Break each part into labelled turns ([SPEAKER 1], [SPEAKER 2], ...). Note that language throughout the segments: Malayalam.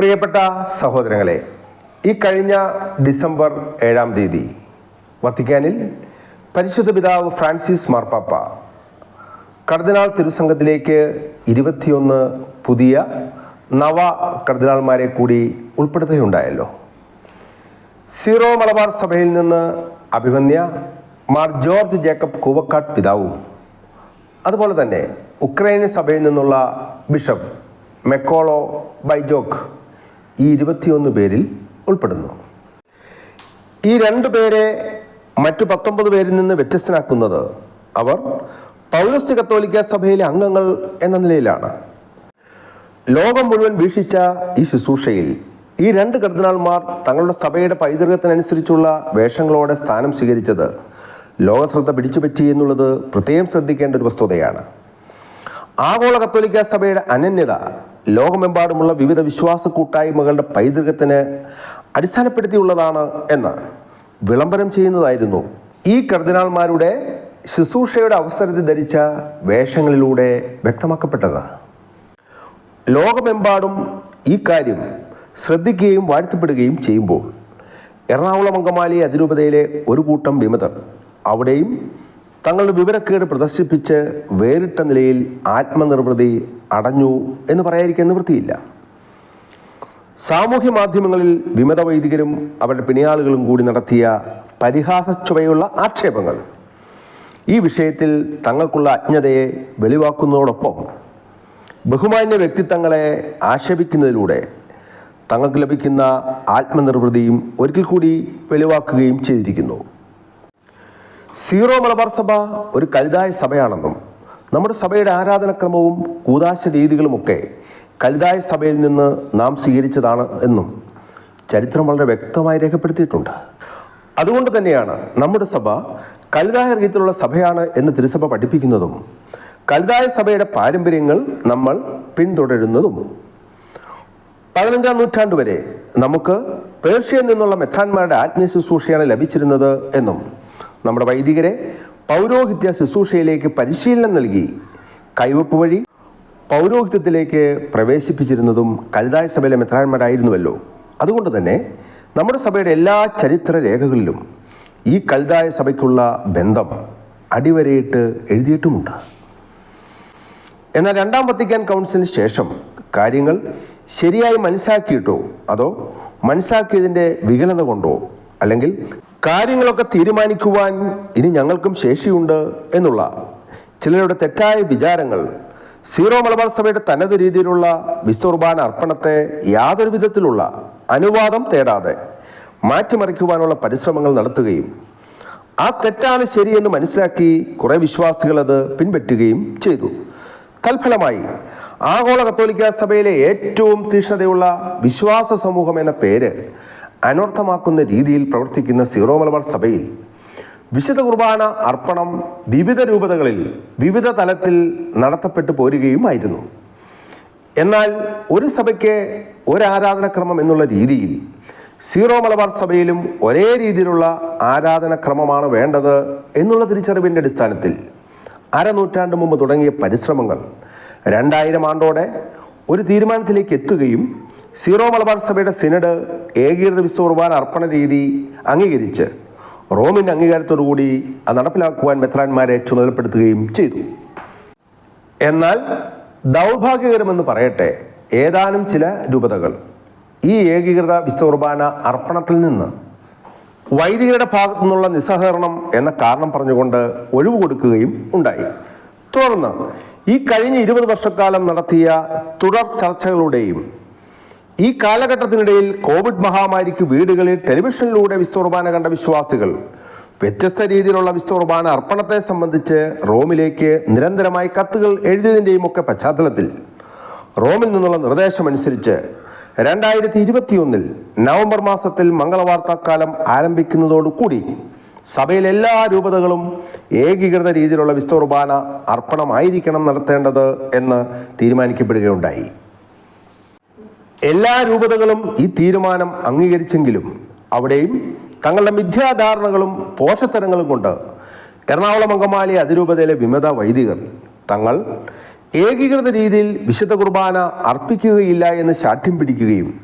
[SPEAKER 1] പ്രിയപ്പെട്ട സഹോദരങ്ങളെ ഈ കഴിഞ്ഞ ഡിസംബർ ഏഴാം തീയതി വത്തിക്കാനിൽ പരിശുദ്ധ പിതാവ് ഫ്രാൻസിസ് മാർപ്പാപ്പ കർദിനാൾ തിരുസംഘത്തിലേക്ക് ഇരുപത്തിയൊന്ന് പുതിയ നവ കർദിനാൾമാരെ കൂടി ഉൾപ്പെടുത്തുകയുണ്ടായല്ലോ. സീറോ മലബാർ സഭയിൽ നിന്ന് അഭിമന്യ മാർ ജോർജ് ജേക്കബ് കൂവക്കാട്ട് പിതാവും അതുപോലെ തന്നെ ഉക്രൈൻ സഭയിൽ നിന്നുള്ള ബിഷപ്പ് മെക്കോളോ ബൈജോക്ക് ഈ ഇരുപത്തിയൊന്ന് പേരിൽ ഉൾപ്പെടുന്നു. ഈ രണ്ട് പേരെ മറ്റു പത്തൊമ്പത് പേരിൽ നിന്ന് വ്യത്യസ്തനാക്കുന്നത് അവർ പൗരസ്ത്യ കത്തോലിക്ക സഭയിലെ അംഗങ്ങൾ എന്ന നിലയിലാണ്. ലോകം മുഴുവൻ വീക്ഷിച്ച ഈ ശുശ്രൂഷയിൽ ഈ രണ്ട് കർദിനാൾമാർ തങ്ങളുടെ സഭയുടെ പൈതൃകത്തിനനുസരിച്ചുള്ള വേഷങ്ങളോടെ സ്ഥാനം സ്വീകരിച്ചത് ലോകശ്രദ്ധ പിടിച്ചുപറ്റി എന്നുള്ളത് പ്രത്യേകം ശ്രദ്ധിക്കേണ്ട ഒരു വസ്തുതയാണ്. ആഗോള കത്തോലിക്ക സഭയുടെ അനന്യത ലോകമെമ്പാടുമുള്ള വിവിധ വിശ്വാസ കൂട്ടായ്മകളുടെ പൈതൃകത്തിന് അടിസ്ഥാനപ്പെടുത്തിയുള്ളതാണ് എന്ന് വിളംബരം ചെയ്യുന്നതായിരുന്നു ഈ കർദിനാൾമാരുടെ ശുശ്രൂഷയുടെ അവസരത്തിൽ ധരിച്ച വേഷങ്ങളിലൂടെ വ്യക്തമാക്കപ്പെട്ടത്. ലോകമെമ്പാടും ഈ കാര്യം ശ്രദ്ധിക്കുകയും വാഴ്ത്തപ്പെടുകയും ചെയ്യുമ്പോൾ എറണാകുളം അങ്കമാലി അതിരൂപതയിലെ ഒരു കൂട്ടം വിമതർ അവിടെയും തങ്ങളുടെ വിവരക്കേട് പ്രദർശിപ്പിച്ച് വേറിട്ട നിലയിൽ ആത്മനിർവൃതി അടഞ്ഞു എന്ന് പറയാതിരിക്കാൻ നിവൃത്തിയില്ല. സാമൂഹ്യ മാധ്യമങ്ങളിൽ വിമത വൈദികരും അവരുടെ പിണിയാളുകളും കൂടി നടത്തിയ പരിഹാസച്ചുവയുള്ള ആക്ഷേപങ്ങൾ. ഈ വിഷയത്തിൽ തങ്ങൾക്കുള്ള അജ്ഞതയെ വെളിവാക്കുന്നതോടൊപ്പം ബഹുമാന്യ വ്യക്തിത്വങ്ങളെ ആക്ഷേപിക്കുന്നതിലൂടെ തങ്ങൾക്ക് ലഭിക്കുന്ന ആത്മനിർവൃതിയും ഒരിക്കൽ കൂടി വെളിവാക്കുകയും ചെയ്തിരിക്കുന്നു. സീറോ മലബാർ സഭ ഒരു കഴുതായ സഭയാണെന്നും നമ്മുടെ സഭയുടെ ആരാധനക്രമവും കൂതാശ രീതികളുമൊക്കെ കഴുതായ സഭയിൽ നിന്ന് നാം സ്വീകരിച്ചതാണ് എന്നും ചരിത്രം വളരെ വ്യക്തമായി രേഖപ്പെടുത്തിയിട്ടുണ്ട്. അതുകൊണ്ട് തന്നെയാണ് നമ്മുടെ സഭ കഴുതായ രീതിയിലുള്ള സഭയാണ് എന്ന് തിരുസഭ പഠിപ്പിക്കുന്നതും കഴുതായ സഭയുടെ പാരമ്പര്യങ്ങൾ നമ്മൾ പിന്തുടരുന്നതും. പതിനഞ്ചാം നൂറ്റാണ്ട് വരെ നമുക്ക് പേർഷ്യയിൽ നിന്നുള്ള മെത്രാന്മാരുടെ ആത്മീയ ശുശ്രൂഷയാണ് ലഭിച്ചിരുന്നത് എന്നും നമ്മുടെ വൈദികരെ പൗരോഹിത്യ ശുശ്രൂഷയിലേക്ക് പരിശീലനം നൽകി. കൈവപ്പ് വഴി പൗരോഹിത്യത്തിലേക്ക് പ്രവേശിപ്പിച്ചിരുന്നതും കലിതായ സഭയിലെ മെത്രാന്മാരായിരുന്നുവല്ലോ. അതുകൊണ്ട് തന്നെ നമ്മുടെ സഭയുടെ എല്ലാ ചരിത്ര രേഖകളിലും ഈ കലിതായ സഭയ്ക്കുള്ള ബന്ധം അടിവരയിട്ട് എഴുതിയിട്ടുമുണ്ട്. എന്നാൽ രണ്ടാം വത്തിക്കാൻ കൗൺസിലിന് ശേഷം കാര്യങ്ങൾ ശരിയായി മനസ്സിലാക്കിയിട്ടോ അതോ മനസ്സിലാക്കിയതിന്റെ വികലത കൊണ്ടോ അല്ലെങ്കിൽ കാര്യങ്ങളൊക്കെ തീരുമാനിക്കുവാൻ ഇനി ഞങ്ങൾക്കും ശേഷിയുണ്ട് എന്നുള്ള ചിലരുടെ തെറ്റായ വിചാരങ്ങൾ സീറോ മലബാർ സഭയുടെ തനത് രീതിയിലുള്ള വിസ്തുർബാന അർപ്പണത്തെ യാതൊരു വിധത്തിലുള്ള അനുവാദം തേടാതെ മാറ്റിമറിക്കുവാനുള്ള പരിശ്രമങ്ങൾ നടത്തുകയും ആ തെറ്റാണ് ശരിയെന്ന് മനസ്സിലാക്കി കുറെ വിശ്വാസികൾ അത് പിൻപറ്റുകയും ചെയ്തു. തൽഫലമായി ആഗോള കത്തോലിക്ക സഭയിലെ ഏറ്റവും തീഷ്ണതയുള്ള വിശ്വാസ സമൂഹം എന്ന പേര് അനർത്ഥമാക്കുന്ന രീതിയിൽ പ്രവർത്തിക്കുന്ന സീറോ മലബാർ സഭയിൽ വിശുദ്ധ കുർബാന അർപ്പണം വിവിധ രൂപതകളിൽ വിവിധ തലത്തിൽ നടത്തപ്പെട്ടു പോരുകയുമായിരുന്നു. എന്നാൽ ഒരു സഭയ്ക്ക് ഒരു ആരാധനക്രമം എന്നുള്ള രീതിയിൽ സീറോ മലബാർ സഭയിലും ഒരേ രീതിയിലുള്ള ആരാധനക്രമമാണ് വേണ്ടത് എന്നുള്ള തിരിച്ചറിവിന്റെ അടിസ്ഥാനത്തിൽ അരനൂറ്റാണ്ട് മുമ്പ് തുടങ്ങിയ പരിശ്രമങ്ങൾ രണ്ടായിരം ആണ്ടോടെ ഒരു തീരുമാനത്തിലേക്ക് എത്തുകയും സീറോ മലബാർ സഭയുടെ സിനഡ് ഏകീകൃത വിശ്വകുർബാന അർപ്പണ രീതി അംഗീകരിച്ച് റോമിന്റെ അംഗീകാരത്തോടുകൂടി അത് നടപ്പിലാക്കുവാൻ മെത്രാന്മാരെ ചുമതലപ്പെടുത്തുകയും ചെയ്തു. എന്നാൽ ദൗർഭാഗ്യകരമെന്ന് പറയട്ടെ ഏതാനും ചില രൂപതകൾ. ഈ ഏകീകൃത വിശ്വകുർബാന അർപ്പണത്തിൽ നിന്ന് വൈദികരുടെ ഭാഗത്തു നിന്നുള്ള നിസ്സഹകരണം എന്ന കാരണം പറഞ്ഞുകൊണ്ട് ഒഴിവ് കൊടുക്കുകയും ഉണ്ടായി. തുടർന്ന് ഈ കഴിഞ്ഞ ഇരുപത് വർഷക്കാലം നടത്തിയ തുടർ ചർച്ചകളുടെയും ഈ കാലഘട്ടത്തിനിടയിൽ കോവിഡ് മഹാമാരിക്ക് വീടുകളിൽ ടെലിവിഷനിലൂടെ വിസ്തുർബാന കണ്ട വിശ്വാസികൾ. വ്യത്യസ്ത രീതിയിലുള്ള വിസ്തുർബാന അർപ്പണത്തെ സംബന്ധിച്ച് റോമിലേക്ക് നിരന്തരമായി കത്തുകൾ എഴുതിയതിന്റെയും ഒക്കെ പശ്ചാത്തലത്തിൽ. റോമിൽ നിന്നുള്ള നിർദ്ദേശമനുസരിച്ച് രണ്ടായിരത്തി ഇരുപത്തിയൊന്നിൽ നവംബർ മാസത്തിൽ മംഗളവാർത്താക്കാലം ആരംഭിക്കുന്നതോടുകൂടി സഭയിലെ എല്ലാ രൂപതകളും ഏകീകൃത രീതിയിലുള്ള വിസ്തുർബാന അർപ്പണമായിരിക്കണം നടത്തേണ്ടത് എന്ന് തീരുമാനിക്കപ്പെടുകയുണ്ടായി. എല്ലാ രൂപതകളും ഈ തീരുമാനം അംഗീകരിച്ചെങ്കിലും അവിടെയും തങ്ങളുടെ മിഥ്യാധാരണകളും പോഷത്തരങ്ങളും കൊണ്ട് എറണാകുളം അങ്കമാലി അതിരൂപതയിലെ വിമത വൈദികർ തങ്ങൾ ഏകീകൃത രീതിയിൽ വിശുദ്ധ കുർബാന അർപ്പിക്കുകയില്ല എന്ന് ശാഠ്യം പിടിക്കുകയും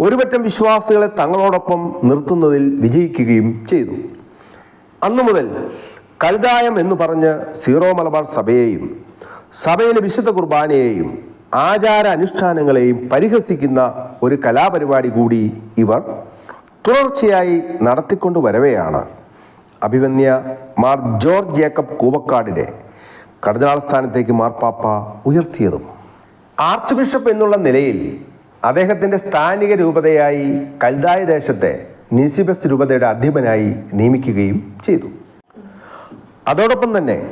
[SPEAKER 1] ഒരുപറ്റം വിശ്വാസികളെ തങ്ങളോടൊപ്പം നിർത്തുന്നതിൽ വിജയിക്കുകയും ചെയ്തു. അന്നു മുതൽ കഴുതായം എന്ന് പറഞ്ഞ് സീറോ മലബാർ സഭയെയും സഭയിലെ വിശുദ്ധ കുർബാനയെയും ആചാര അനുഷ്ഠാനങ്ങളെയും പരിഹസിക്കുന്ന ഒരു കലാപരിപാടി കൂടി ഇവർ തുടർച്ചയായി നടത്തിക്കൊണ്ടു വരവെയാണ്. അഭിമന്യ മാർ ജോർജ് ജേക്കബ് കൂവക്കാടിനെ കർദിനാൾ സ്ഥാനത്തേക്ക് മാർപ്പാപ്പ ഉയർത്തിയതും. ആർച്ച് ബിഷപ്പ് എന്നുള്ള നിലയിൽ അദ്ദേഹത്തിന്റെ സ്ഥാനിക രൂപതയായി കൽദായ ദേശത്തെ നിസിബസ് രൂപതയുടെ അധ്യപനായി നിയമിക്കുകയും ചെയ്തു. അതോടൊപ്പം തന്നെ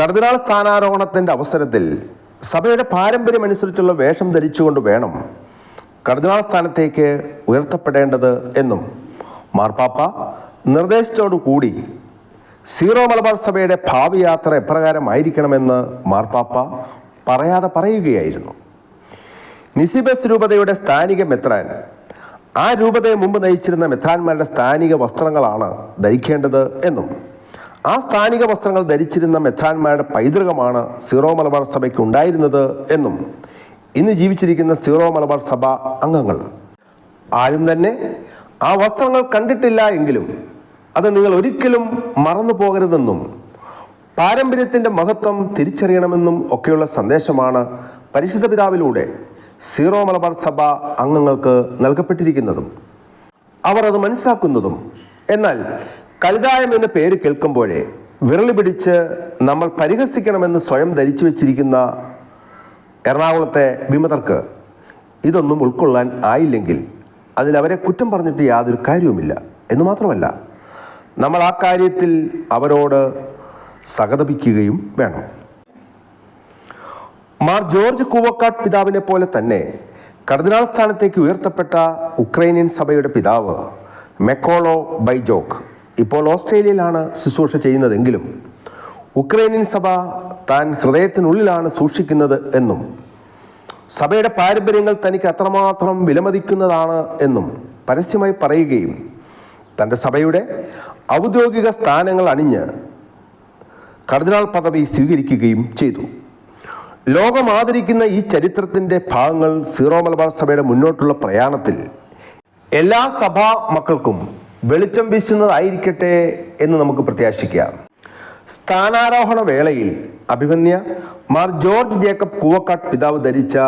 [SPEAKER 1] കർദിനാൾ സ്ഥാനാരോഹണത്തിന്റെ അവസരത്തിൽ സഭയുടെ പാരമ്പര്യമനുസരിച്ചുള്ള വേഷം ധരിച്ചുകൊണ്ട് വേണം കർദിനാൾ സ്ഥാനത്തേക്ക് ഉയർത്തപ്പെടേണ്ടത് എന്നും മാർപ്പാപ്പ നിർദ്ദേശത്തോടുകൂടി സീറോ മലബാർ സഭയുടെ ഭാവി യാത്ര എപ്രകാരമായിരിക്കണമെന്ന് മാർപ്പാപ്പ പറയാതെ പറയുകയായിരുന്നു. നിസിബസ് രൂപതയുടെ സ്ഥാനിക മെത്രാൻ ആ രൂപതയെ മുമ്പ് നയിച്ചിരുന്ന മെത്രാന്മാരുടെ സ്ഥാനിക വസ്ത്രങ്ങളാണ് ധരിക്കേണ്ടത് എന്നും ആ സ്ഥാനിക വസ്ത്രങ്ങൾ ധരിച്ചിരുന്ന മെത്രാന്മാരുടെ പൈതൃകമാണ് സീറോ മലബാർ സഭയ്ക്ക് ഉണ്ടായിരുന്നത് എന്നും ഇന്ന് ജീവിച്ചിരിക്കുന്ന സീറോ മലബാർ സഭ അംഗങ്ങൾ. ആരും തന്നെ ആ വസ്ത്രങ്ങൾ കണ്ടിട്ടില്ല എങ്കിലും അത് നിങ്ങൾ ഒരിക്കലും മറന്നു പോകരുതെന്നും പാരമ്പര്യത്തിന്റെ മഹത്വം തിരിച്ചറിയണമെന്നും ഒക്കെയുള്ള സന്ദേശമാണ് പരിശുദ്ധ പിതാവിലൂടെ സീറോ മലബാർ സഭ അംഗങ്ങൾക്ക് നൽകപ്പെട്ടിരിക്കുന്നതും അവർ അത് മനസ്സിലാക്കുന്നതും. എന്നാൽ കലിതായം എന്ന പേര് കേൾക്കുമ്പോഴേ വിരളി പിടിച്ച് നമ്മൾ പരിഹസിക്കണമെന്ന് സ്വയം ധരിച്ചു വെച്ചിരിക്കുന്ന എറണാകുളത്തെ വിമതർക്ക് ഇതൊന്നും ഉൾക്കൊള്ളാൻ ആയില്ലെങ്കിൽ അതിൽ അവരെ കുറ്റം പറഞ്ഞിട്ട് യാതൊരു കാര്യവുമില്ല എന്ന് മാത്രമല്ല നമ്മൾ ആ കാര്യത്തിൽ അവരോട് സഹതപിക്കുകയും വേണം. മാർ ജോർജ് കൂവക്കാട്ട് പിതാവിനെ പോലെ തന്നെ കർദിനാൾ സ്ഥാനത്തേക്ക് ഉയർത്തപ്പെട്ട ഉക്രൈനിയൻ സഭയുടെ പിതാവ് മെക്കോളോ ബൈജോക്ക് ഇപ്പോൾ ഓസ്ട്രേലിയയിലാണ് ശുശ്രൂഷ ചെയ്യുന്നതെങ്കിലും ഉക്രൈനിയൻ സഭ താൻ ഹൃദയത്തിനുള്ളിലാണ് സൂക്ഷിക്കുന്നത് എന്നും സഭയുടെ പാരമ്പര്യങ്ങൾ തനിക്ക് അത്രമാത്രം വിലമതിക്കുന്നതാണ് എന്നും പരസ്യമായി പറയുകയും തന്റെ സഭയുടെ ഔദ്യോഗിക സ്ഥാനങ്ങൾ അണിഞ്ഞ് കർദിനാൾ പദവി സ്വീകരിക്കുകയും ചെയ്തു. ലോകം ആദരിക്കുന്ന ഈ ചരിത്രത്തിന്റെ ഭാഗങ്ങൾ സീറോ മലബാർ സഭയുടെ മുന്നോട്ടുള്ള പ്രയാണത്തിൽ എല്ലാ സഭാ മക്കൾക്കും വെളിച്ചം വീശുന്നതായിരിക്കട്ടെ എന്ന് നമുക്ക് പ്രത്യാശിക്കാം സ്ഥാനാരോഹണ വേളയിൽ അഭിമന്യ മാർ ജോർജ് ജേക്കബ് കൂവക്കാട്ട് പിതാവ് ധരിച്ച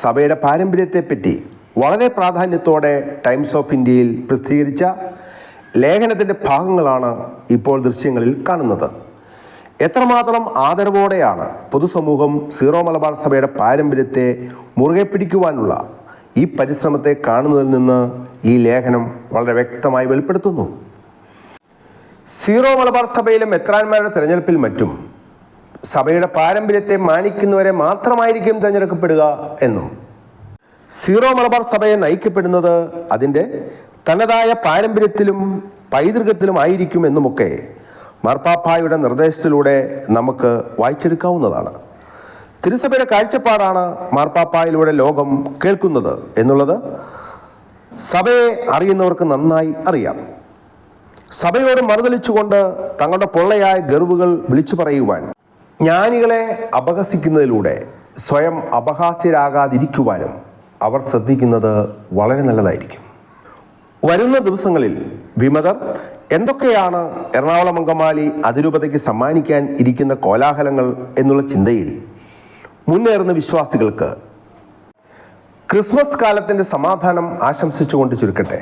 [SPEAKER 1] സഭയുടെ പാരമ്പര്യത്തെപ്പറ്റി വളരെ പ്രാധാന്യത്തോടെ ടൈംസ് ഓഫ് ഇന്ത്യയിൽ പ്രസിദ്ധീകരിച്ച ലേഖനത്തിന്റെ ഭാഗങ്ങളാണ് ഇപ്പോൾ ദൃശ്യങ്ങളിൽ കാണുന്നത്. എത്രമാത്രം ആദരവോടെയാണ് പൊതുസമൂഹം സീറോ മലബാർ സഭയുടെ പാരമ്പര്യത്തെ മുറുകെ പിടിക്കുവാനുള്ള ഈ പരിശ്രമത്തെ കാണുന്നതിൽ നിന്ന് ഈ ലേഖനം വളരെ വ്യക്തമായി വെളിപ്പെടുത്തുന്നു. സീറോ മലബാർ സഭയിലെ മെത്രാന്മാരുടെ തിരഞ്ഞെടുപ്പിൽ മറ്റും സഭയുടെ പാരമ്പര്യത്തെ മാനിക്കുന്നവരെ മാത്രമായിരിക്കും തിരഞ്ഞെടുക്കപ്പെടുക എന്നും സീറോ മലബാർ സഭയെ നയിക്കപ്പെടുന്നത് അതിന്റെ തനതായ പാരമ്പര്യത്തിലും പൈതൃകത്തിലും ആയിരിക്കും എന്നുമൊക്കെ മാർപ്പാപ്പായുടെ നിർദ്ദേശത്തിലൂടെ നമുക്ക് വായിച്ചെടുക്കാവുന്നതാണ്. തിരുസഭയുടെ കാഴ്ചപ്പാടാണ് മാർപ്പാപ്പായിലൂടെ ലോകം കേൾക്കുന്നത് എന്നുള്ളത് സഭയെ അറിയുന്നവർക്ക് നന്നായി അറിയാം. സഭയോട് മറുതലിച്ചുകൊണ്ട് തങ്ങളുടെ പൊള്ളയായ ഗർവുകൾ വിളിച്ചു പറയുവാൻ ജ്ഞാനികളെ അപഹസിക്കുന്നതിലൂടെ സ്വയം അപഹാസ്യരാകാതിരിക്കുവാനും അവർ ശ്രദ്ധിക്കുന്നത് വളരെ നല്ലതായിരിക്കും. വരുന്ന ദിവസങ്ങളിൽ വിമതർ എന്തൊക്കെയാണ് എറണാകുളം അങ്കമാലി അതിരൂപതയ്ക്ക് സമ്മാനിക്കാൻ ഇരിക്കുന്ന കോലാഹലങ്ങൾ എന്നുള്ള ചിന്തയിൽ മുന്നേറുന്ന വിശ്വാസികൾക്ക് ക്രിസ്മസ് കാലത്തിന്റെ സമാധാനം ആശംസിച്ചുകൊണ്ട് ചുരുക്കട്ടെ.